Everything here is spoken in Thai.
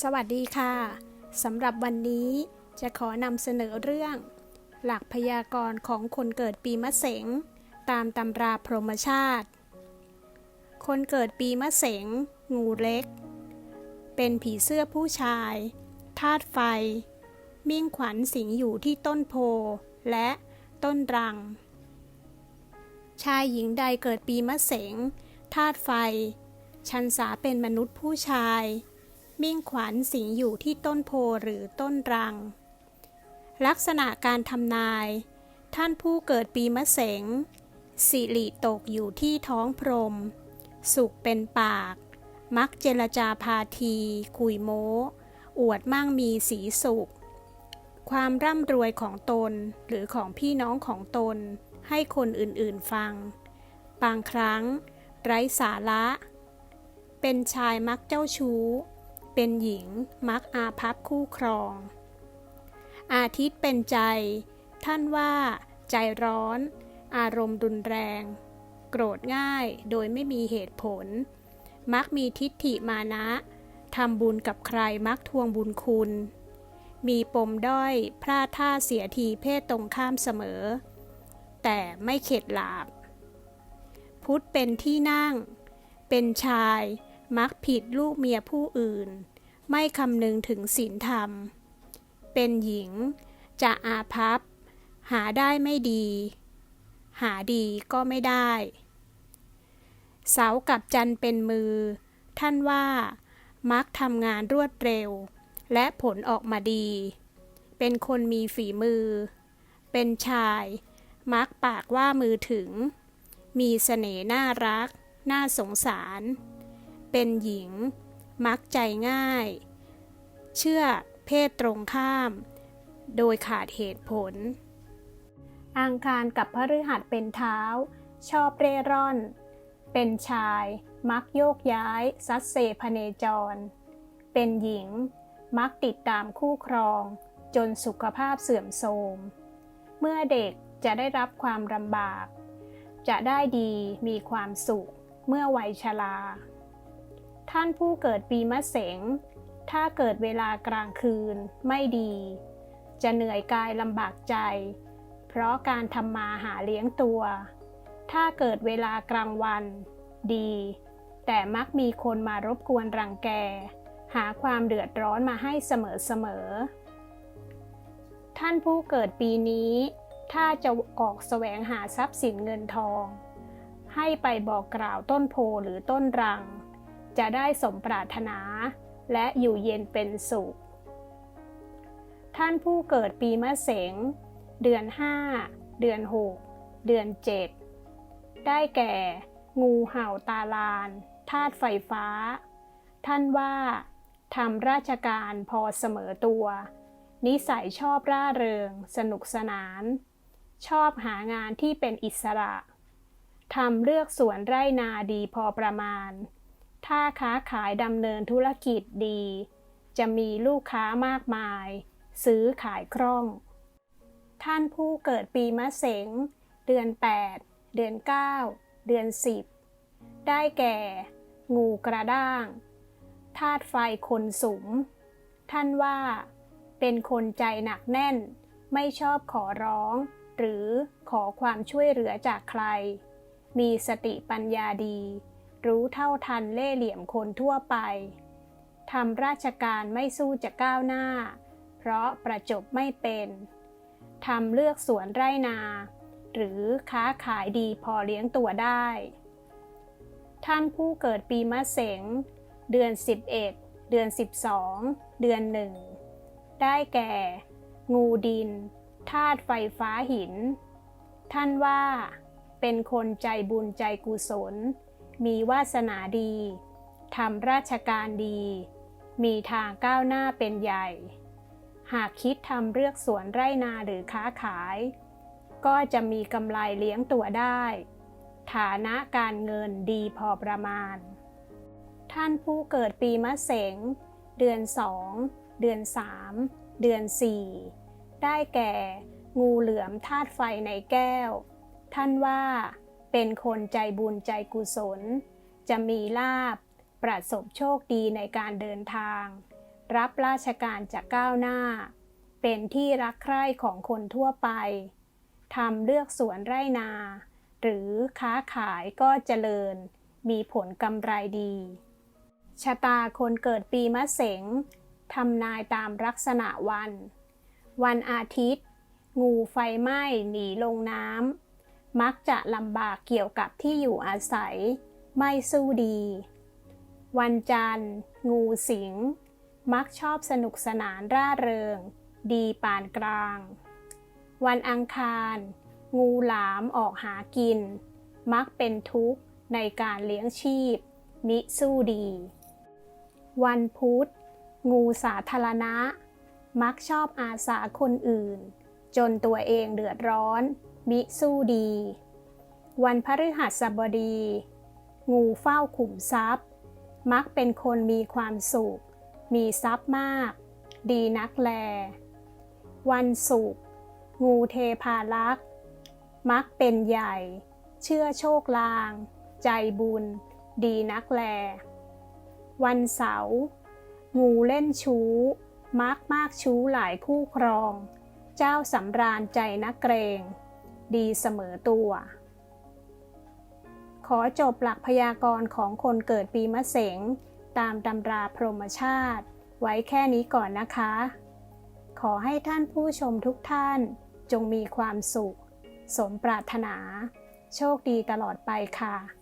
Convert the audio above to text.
สวัสดีค่ะสำหรับวันนี้จะขอนำเสนอเรื่อง หลักพยากรณ์ของคนเกิดปีมะเสง ตามตำราพรหมชาติ คนเกิดปีมะเสง งูเล็ก เป็นผีเสื้อผู้ชายธาตุไฟ มิ่งขวัญสิงอยู่ที่ต้นโพ และต้นรัง ชายหญิงใดเกิดปีมะเสงธาตุไฟ ชันษาเป็นมนุษย์ผู้ชาย มิ่งขวัญสิงอยู่ที่ต้นโพหรือต้นรัง ลักษณะการทำนาย ท่านผู้เกิดปีมะเสงสิริตกอยู่ที่ท้องพรม สุขเป็นปาก มักเจรจาพาที คุยโม้ อวดมั่งมีสีสุข ความร่ำรวยของตนหรือของพี่น้องของตน ให้คนอื่นๆฟัง บางครั้ง ไร้สาระ เป็นชายมักเจ้าชู้ เป็นหญิงมักอาภัพคู่ครอง อาทิตย์เป็นใจ ท่านว่า ใจร้อน อารมณ์รุนแรง โกรธง่ายโดยไม่มีเหตุผล มักมีทิฏฐิมานะทำบุญกับใครมักทวงบุญคุณ มีปมด้อยพลาดท่าเสียทีเพศตรงข้ามเสมอ แต่ไม่เข็ดหลาบ พุทธเป็นที่นั่ง เป็นชาย มักผิดลูกเมียผู้อื่น ไม่คำนึงถึงศีลธรรม เป็นหญิง จะอาภัพ หาได้ไม่ดี หาดีก็ไม่ได้ เสากับจันเป็นมือ ท่านว่า มักทำงานรวดเร็ว และผลออกมาดี เป็นคนมีฝีมือ เป็นชาย มักปากว่ามือถึง มีเสน่ห์น่ารัก น่าสงสาร เป็นหญิง มักใจง่าย เชื่อเพศตรงข้าม โดยขาดเหตุผล อังคารกับพฤหัสเป็นเท้า ชอบเร่ร่อน เป็นชาย มักโยกย้ายซัดเซพเนจร เป็นหญิง มักติดตามคู่ครอง จนสุขภาพเสื่อมโทรม เมื่อเด็กจะได้รับความลำบาก จะได้ดีมีความสุขเมื่อวัยชรา ท่านผู้เกิดปีมะเสง ถ้าเกิดเวลากลางคืนไม่ดี จะเหนื่อยกายลำบากใจ เพราะการทำมาหาเลี้ยงตัว ถ้าเกิดเวลากลางวันดี แต่มักมีคนมารบกวนรังแก หาความเดือดร้อนมาให้เสมอๆ ท่านผู้เกิดปีนี้ ถ้าจะออกแสวงหาทรัพย์สินเงินทอง ให้ไปบอกกล่าวต้นโพหรือต้นรัง จะได้สมปรารถนา และอยู่เย็นเป็นสุข ท่านผู้เกิดปีมะเสง เดือน 5 เดือน 6 เดือน 7 ได้แก่ งูเห่าตาลานธาตุไฟฟ้า ท่านว่าทำราชการพอเสมอตัว นิสัยชอบร่าเริง สนุกสนาน ชอบหางานที่เป็นอิสระทำเลือกสวนไร่นาดีพอประมาณ ถ้าค้าขายดำเนินธุรกิจดี จะมีลูกค้ามากมาย ซื้อขายคล่อง ท่านผู้เกิดปีมะเสง เดือน 8 เดือน 9 เดือน 10 ได้แก่ งูกระด้างธาตุไฟคนสุมท่านว่า เป็นคนใจหนักแน่น ไม่ชอบขอร้อง หรือขอความช่วยเหลือจากใคร มีสติปัญญาดี รู้เท่าทันเล่เหลี่ยมคนทั่วไปทำราชการไม่สู้จะก้าวหน้า เพราะประจบไม่เป็นทำเลือกสวนไร่นา หรือค้าขายดีพอเลี้ยงตัวได้ ท่านผู้เกิดปีมะเสง เดือน 11 เดือน 12 เดือนหนึ่งได้แก่ งูดินธาตุไฟฟ้าหิน ท่านว่า เป็นคนใจบุญใจกุศล มีวาสนาดีทำราชการดี มีทางก้าวหน้าเป็นใหญ่ หากคิดทำเลือกสวนไร่นาหรือค้าขาย ก็จะมีกำไรเลี้ยงตัวได้ ฐานะการเงินดีพอประมาณ ท่านผู้เกิดปีมะเสง เดือน2เดือน3เดือน4ได้แก่ งูเหลือมธาตุไฟในแก้ว ท่านว่า เป็นคนใจบุญใจกุศล จะมีลาบ ประสบโชคดีในการเดินทาง รับราชการจากก้าวหน้า เป็นที่รักใคร่ของคนทั่วไปทำเลือกสวนไร่นา หรือค้าขายก็เจริญ มีผลกำไรดี ชะตาคนเกิดปีมะเสงทำนายตามลักษณะวัน วันอาทิตย์ งูไฟไหม้หนีลงน้ำ มักจะลำบากเกี่ยวกับที่อยู่อาศัย ไม่สู้ดี วันจันทร์ งูสิง มักชอบสนุกสนานร่าเริง ดีปานกลาง วันอังคาร งูหลามออกหากิน มักเป็นทุกข์ในการเลี้ยงชีพ มิสู้ดี วันพุธ งูสาธารณะ มักชอบอาสาคนอื่น จนตัวเองเดือดร้อน มิสู้ดี วันพฤหัสบดี งูเฝ้าขุมทรัพย์ มักเป็นคนมีความสุข มีทรัพย์มาก ดีนักแล วันศุกร์งูเทพารักษ์มักเป็นใหญ่ เชื่อโชคลาง ใจบุญ ดีนักแล วันเสาร์งูเล่นชู้ มักมากชู้หลายคู่ครอง เจ้าสำราญใจนักเกรง ดีเสมอตัว ขอจบหลักพยากรณ์ของคนเกิดปีมะเสง ตามตำราพรหมชาติ ไว้แค่นี้ก่อนนะคะ ขอให้ท่านผู้ชมทุกท่านจงมีความสุข สมปรารถนา โชคดีตลอดไปค่ะ